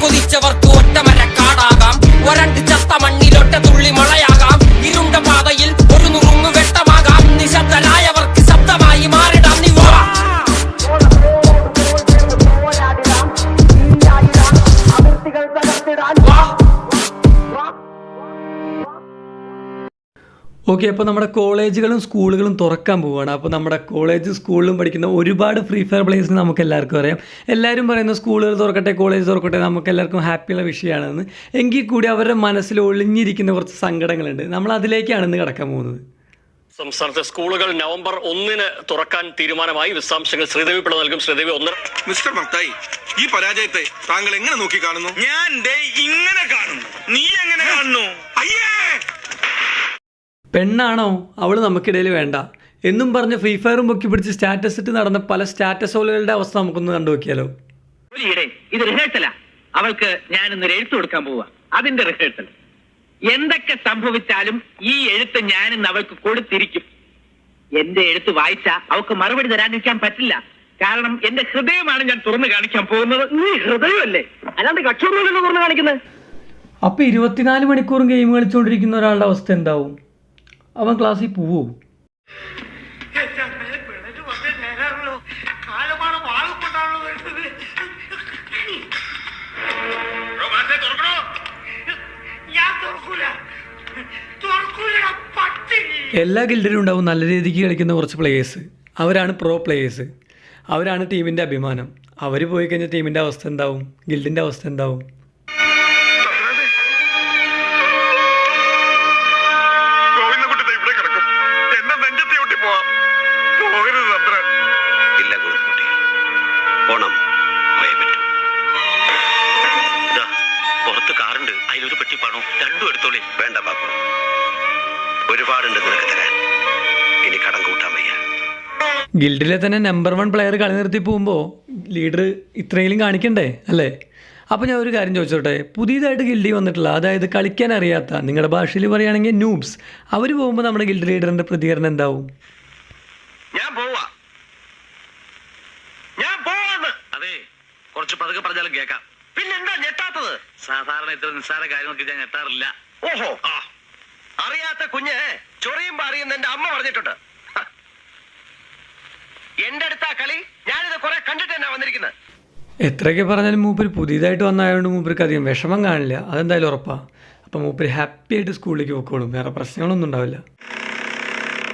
കൊതിച്ചവർക്ക് ഒറ്റമര കാടാകാം ഒരണ്ട് ചത്ത മണ്ണിലൊറ്റ തുള്ളി മഴയാകാം ഇരുണ്ട പാതയിൽ ഓക്കെ അപ്പോൾ നമ്മുടെ കോളേജുകളും സ്കൂളുകളും തുറക്കാൻ പോവുകയാണ് അപ്പോൾ നമ്മുടെ കോളേജ് സ്കൂളിലും പഠിക്കുന്ന ഒരുപാട് ഫ്രീ ഫയർ പ്ലേസിന് നമുക്ക് എല്ലാവർക്കും അറിയാം. എല്ലാവരും പറയുന്ന സ്കൂളുകൾ തുറക്കട്ടെ കോളേജ് തുറക്കട്ടെ നമുക്ക് എല്ലാവർക്കും ഹാപ്പിയുള്ള വിഷയമാണെന്ന്. എങ്കിൽ കൂടി അവരുടെ മനസ്സിൽ ഒളിഞ്ഞിരിക്കുന്ന കുറച്ച് സങ്കടങ്ങളുണ്ട്. നമ്മൾ അതിലേക്കാണ് ഇന്ന് കിടക്കാൻ പോകുന്നത്. സംസ്ഥാനത്തെ സ്കൂളുകൾ നവംബർ ഒന്നിന് തുറക്കാൻ തീരുമാനമായി. വിശദാംശങ്ങൾ ശ്രീദേവി പിള്ള നൽകും. ശ്രീദേവി ഒന്നര മിസ്റ്റർ മത്തായി ഈ പരാജയത്തെ താങ്കൾ എങ്ങനെ നോക്കി കാണുന്നു ഞാൻ ഇങ്ങനെ കാണുന്നു നീ എങ്ങനെ കാണുന്നു അയ്യേ പെണ്ണാണോ? അവൾ നമുക്കിടയിൽ വേണ്ട. എന്നും പറഞ്ഞ് ഫ്രീ ഫയറും പൊക്കി പിടിച്ച് സ്റ്റാറ്റസ് ഇട്ട് നടന്ന പല സ്റ്റാറ്റസ് ഓളുകളുടെ അവസ്ഥ നമുക്കൊന്ന് കണ്ടു നോക്കിയാലോ? ഇത് റിഹേഴ്സലാ അവൾക്ക് ഞാൻ ഇന്നൊരു എഴുത്ത് കൊടുക്കാൻ പോവാ. അതിന്റെ റിഹേഴ്സൽ എന്തൊക്കെ സംഭവിച്ചാലും ഈ എഴുത്ത് ഞാൻ ഇന്ന് അവൾക്ക് കൊടുത്തിരിക്കും. എന്റെ എഴുത്ത് വായിച്ച അവൾക്ക് മറുപടി തരാതിരിക്കാൻ പറ്റില്ല. കാരണം എന്റെ ഹൃദയമാണ് ഞാൻ തുറന്നു കാണിക്കാൻ പോകുന്നത്. നീ ഹൃദയമല്ലേ? അല്ലാണ്ട് കക്ഷോറല്ലോ തുറന്നു കാണിക്കുന്നത് അപ്പൊ ഇരുപത്തിനാല് മണിക്കൂറും ഗെയിം കളിച്ചുകൊണ്ടിരിക്കുന്ന ഒരാളുടെ അവസ്ഥ എന്താവും? അവൻ ക്ലാസ്സിൽ പോവോ? എല്ലാ ഗിൽഡിലും ഉണ്ടാവും നല്ല രീതിക്ക് കളിക്കുന്ന കുറച്ച് പ്ലേയേഴ്സ് അവരാണ് പ്രോ പ്ലേയേഴ്സ് അവരാണ് ടീമിന്റെ അഭിമാനം. അവർ പോയി കഴിഞ്ഞാൽ ടീമിന്റെ അവസ്ഥ എന്താവും? ഗിൽഡിന്റെ അവസ്ഥ എന്താവും? ഇല്ല ഓണം പോയേ പറ്റൂ ഇതാ പുറത്ത് കാറുണ്ട്. അതിലൊരു പെട്ടി പണോ രണ്ടും എടുത്തോളി. വേണ്ട ബാപ്പു. ഒരുപാടുണ്ട് നിനക്ക് തരാൻ. ഇനി കടം കൂട്ടാൻ വയ്യ. ഗിൽഡിലെ തന്നെ നമ്പർ വൺ പ്ലെയർ കളി നിർത്തി പോകുമ്പോൾ ലീഡർ ഇത്രയെങ്കിലും കാണിക്കണ്ടേ അല്ലേ? അപ്പോൾ ഞാൻ ഒരു കാര്യം ചോദിച്ചോട്ടെ? പുതിയതായിട്ട് ഗിൽഡി വന്നിട്ടുള്ള അതായത് കളിക്കാൻ അറിയാത്ത നിങ്ങളുടെ ഭാഷയിൽ പറയുകയാണെങ്കിൽ നൂബ്സ് അവർ പോകുമ്പോൾ നമ്മുടെ ഗിൽഡ് ലീഡറിന്റെ പ്രതികരണം എന്താവും? ഞാൻ പോവാ. ഞാൻ പോവാന്ന്. അതെ കുറച്ച് പതുക്കെ പറഞ്ഞാലും കേൾക്കാം. പിന്നെന്താ ഞെട്ടാത്തത്? സാധാരണ ഇത്ര നിസ്സാര കാര്യങ്ങൾക്ക് ഞാൻ ഞെട്ടാറില്ല. ഓഹോ. ആ. അറിയാത്ത കുഞ്ഞ് ചൊറിയുമ്പോ അറിയുന്ന എന്റെ അമ്മ പറഞ്ഞിട്ടുണ്ട്. എന്റെ അടുത്താ കളി. ഞാനിത് കുറെ കണ്ടിട്ട് എത്രയൊക്കെ പറഞ്ഞാലും മൂപ്പര് പുതിയതായിട്ട് വന്നായതുകൊണ്ട് മൂപ്പർക്ക് അധികം വിഷമം കാണില്ല. അതെന്തായാലും ഉറപ്പാ. അപ്പം മൂപ്പര് ഹാപ്പി ആയിട്ട് സ്കൂളിലേക്ക് പോയിക്കോളും വേറെ പ്രശ്നങ്ങളൊന്നും ഉണ്ടാവില്ല.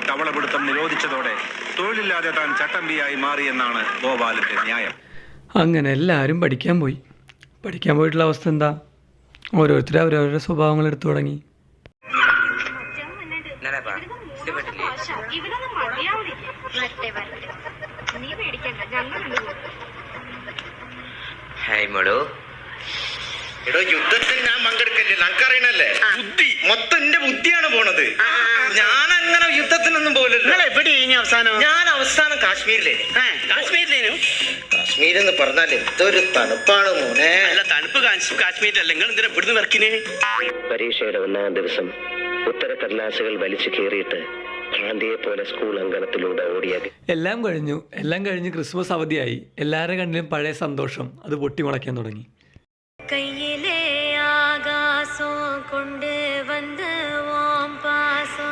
കവളപിടുത്തം നിരോധിച്ചതോടെ തൊഴിലില്ലാതെ താൻ ചട്ടമ്പിയായി മാറിയെന്നാണ് ഗോപാലന്റെ ന്യായം. അങ്ങനെ എല്ലാവരും പഠിക്കാൻ പോയി. പഠിക്കാൻ പോയിട്ടുള്ള അവസ്ഥ എന്താ? ഓരോരുത്തരും അവരവരുടെ സ്വഭാവങ്ങൾ എടുത്തു തുടങ്ങി. ഇവരൊന്നും മതിയാവില്ല വരട്ടെ വരട്ടെ. നീ പേടിക്കണ്ട. ഞങ്ങളുണ്ട് കൂടെ. എടോ യുദ്ധത്തിൽ ഞാൻ പങ്കെടുക്കല്ലേ? നമുക്കറിയണല്ലേ ബുദ്ധി. മൊത്തം എന്റെ ബുദ്ധിയാണ് പോണത്. ഞാൻ അങ്ങനെ യുദ്ധത്തിനൊന്നും പോകില്ല എവിടെയാണ് അവസാനം? ഞാൻ അവസാനം കാശ്മീരിലെ. കാശ്മീരിലേനു? കാശ്മീർ എന്ന് പറഞ്ഞാൽ എന്തൊരു തണുപ്പാണ് മോനെ. അല്ല തണുപ്പ് കാശ്മീരിലല്ല. നിങ്ങൾ എന്തിനാ ഇവിടുന്ന് വർക്കിന് പരീക്ഷയുടെ ഒന്നാം ദിവസം ഉത്തരക്കടലാസുകൾ വലിച്ചു കീറിയിട്ട് ഭ്രാന്തിയെപ്പോലെ സ്കൂൾ അങ്കണത്തിലൂടെ ഓടിയത് എല്ലാം കഴിഞ്ഞു. എല്ലാം കഴിഞ്ഞ് ക്രിസ്മസ് അവധിയായി. എല്ലാവരെ കണ്ണിലും പഴയ സന്തോഷം. അത് പൊട്ടിമുളയ്ക്കാൻ തുടങ്ങി. കയ്യിലെ ആകാശോ കൊണ്ട് വന്ന് ഓം പാസോ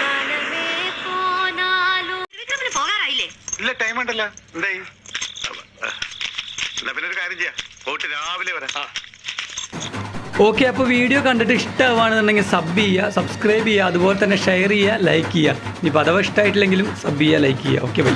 കനമേ പോനാലോ പോകാറായില്ലേ? ഇല്ല ടൈം ഉണ്ടല്ലോ. എന്തായി? എന്നാ പിന്നെ ഒരു കാര്യം ചെയ്യാം. പോയിട്ട് രാവിലെ വരാം. ഓക്കെ അപ്പോൾ വീഡിയോ കണ്ടിട്ട് ഇഷ്ടമാണെന്നുണ്ടെങ്കിൽ സബ് ചെയ്യുക സബ്സ്ക്രൈബ് ചെയ്യുക അതുപോലെ തന്നെ ഷെയർ ചെയ്യുക ലൈക്ക് ചെയ്യുക. ഇനിയിപ്പോൾ അഥവാ ഇഷ്ടമായിട്ടില്ലെങ്കിലും സബ് ചെയ്യുക ലൈക്ക് ചെയ്യുക. Okay bye